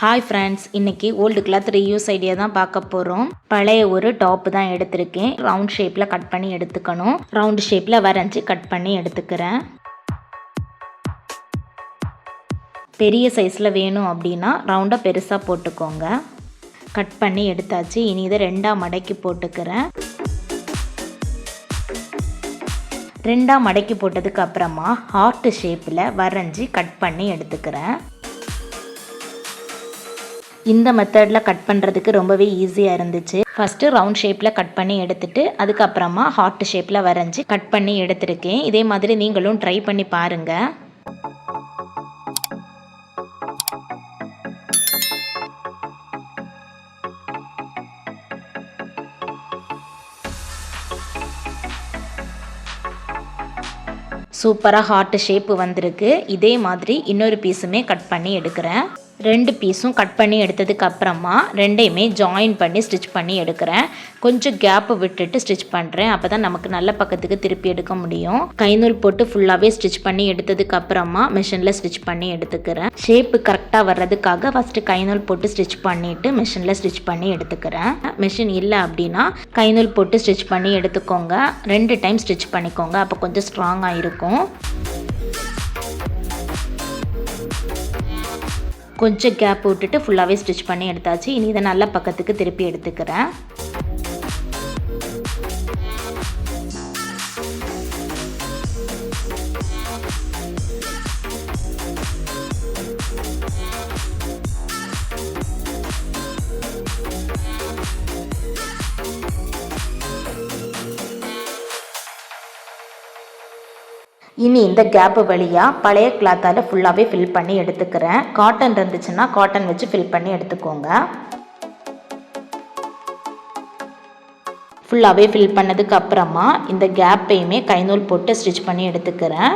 Hi friends இன்னைக்கு old cloth reuse idea தான் பார்க்க போகிறோம் பழைய ஒரு டாப் தான் எடுத்திருக்கேன். ரவுண்ட் ஷேப்பில் கட் பண்ணி எடுத்துக்கணும். ரவுண்ட் ஷேப்பில் வரைஞ்சி கட் பண்ணி எடுத்துக்கிறேன். பெரிய சைஸில் வேணும் அப்படின்னா ரவுண்டாக பெருசாக போட்டுக்கோங்க. கட் பண்ணி எடுத்தாச்சு. இனி இதை ரெண்டாக மடக்கி போட்டுக்கிறேன். ரெண்டாக மடக்கி போட்டதுக்கு அப்புறமா ஹார்ட் ஷேப்பில் வரைஞ்சி கட் பண்ணி எடுத்துக்கிறேன். இந்த மெத்தடில் கட் பண்ணுறதுக்கு ரொம்பவே ஈஸியாக இருந்துச்சு. ஃபஸ்ட்டு ரவுண்ட் ஷேப்பில் கட் பண்ணி எடுத்துட்டு அதுக்கப்புறமா ஹார்ட் ஷேப்பில் வரைஞ்சி கட் பண்ணி எடுத்திருக்கேன். இதே மாதிரி நீங்களும் ட்ரை பண்ணி பாருங்கள் சூப்பராக ஹார்ட் ஷேப்பு வந்திருக்கு. இதே மாதிரி இன்னொரு பீஸுமே கட் பண்ணி எடுக்கிறேன். ரெண்டு பீஸும் கட் பண்ணி எடுத்ததுக்கு அப்புறமா ரெண்டையுமே ஜாயின் பண்ணி ஸ்டிச் பண்ணி எடுக்கிறேன். கொஞ்சம் கேப்பு விட்டுட்டு ஸ்டிச் பண்ணுறேன் அப்போ தான் நமக்கு நல்ல பக்கத்துக்கு திருப்பி எடுக்க முடியும். கைநூல் போட்டு ஃபுல்லாகவே ஸ்டிச் பண்ணி எடுத்ததுக்கு அப்புறமா மிஷினில் ஸ்டிச் பண்ணி எடுத்துக்கிறேன். ஷேப்பு கரெக்டாக வர்றதுக்காக ஃபஸ்ட்டு கைநூல் போட்டு ஸ்டிச் பண்ணிவிட்டு மிஷினில் ஸ்டிச் பண்ணி எடுத்துக்கிறேன். மிஷின் இல்லை அப்படின்னா கைநூல் போட்டு ஸ்டிச் பண்ணி எடுத்துக்கோங்க. ரெண்டு டைம் ஸ்டிச் பண்ணிக்கோங்க. அப்போ கொஞ்சம் ஸ்ட்ராங்காக இருக்கும். கொஞ்சம் கேப் விட்டுட்டு ஃபுல்லாகவே ஸ்டிச் பண்ணி எடுத்தாச்சு. இனி இதை நல்ல பக்கத்துக்கு திருப்பி எடுத்துக்கிறேன். இனி இந்த கேப்பு வழியாக பழைய கிளாத்தால் ஃபுல்லாகவே ஃபில் பண்ணி எடுத்துக்கிறேன். காட்டன் இருந்துச்சுன்னா காட்டன் வச்சு ஃபில் பண்ணி எடுத்துக்கோங்க. ஃபுல்லாகவே ஃபில் பண்ணதுக்கு அப்புறமா இந்த கேப்பையுமே கைநூல் போட்டு ஸ்டிச் பண்ணி எடுத்துக்கிறேன்.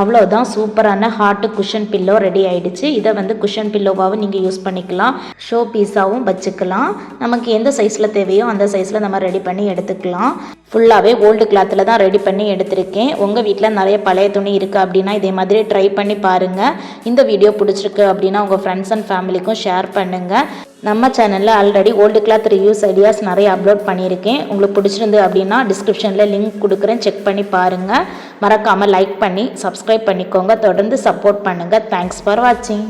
அவ்வளோதான் சூப்பரான ஹார்ட்டு குஷன் பில்லோ ரெடி ஆயிடுச்சு. இதை வந்து குஷன் பில்லோவாகவும் நீங்கள் யூஸ் பண்ணிக்கலாம். ஷோ பீஸாகவும் வச்சுக்கலாம். நமக்கு எந்த சைஸில் தேவையோ அந்த சைஸில் நம்ம ரெடி பண்ணி எடுத்துக்கலாம். ஃபுல்லாகவே ஓல்டு கிளாத்தில் தான் ரெடி பண்ணி எடுத்திருக்கேன். உங்கள் வீட்டில் நிறைய பழைய துணி இருக்குது அப்படின்னா இதே மாதிரி ட்ரை பண்ணி பாருங்கள் இந்த வீடியோ பிடிச்சிருக்கு அப்படின்னா உங்கள் ஃப்ரெண்ட்ஸ் அண்ட் ஃபேமிலிக்கும் ஷேர் பண்ணுங்கள் நம்ம சேனலில் already old cloth reviews ideas நிறைய அப்லோட் பண்ணியிருக்கேன். உங்களுக்கு பிடிச்சிருந்து அப்படின்னா டிஸ்கிரிப்ஷனில் லிங்க் கொடுக்குறேன். செக் பண்ணி பாருங்கள் மறக்காமல் லைக் பண்ணி சப்ஸ்கிரைப் பண்ணிக்கோங்க. தொடர்ந்து சப்போர்ட் பண்ணுங்கள் தேங்க்ஸ் ஃபார் வாட்சிங்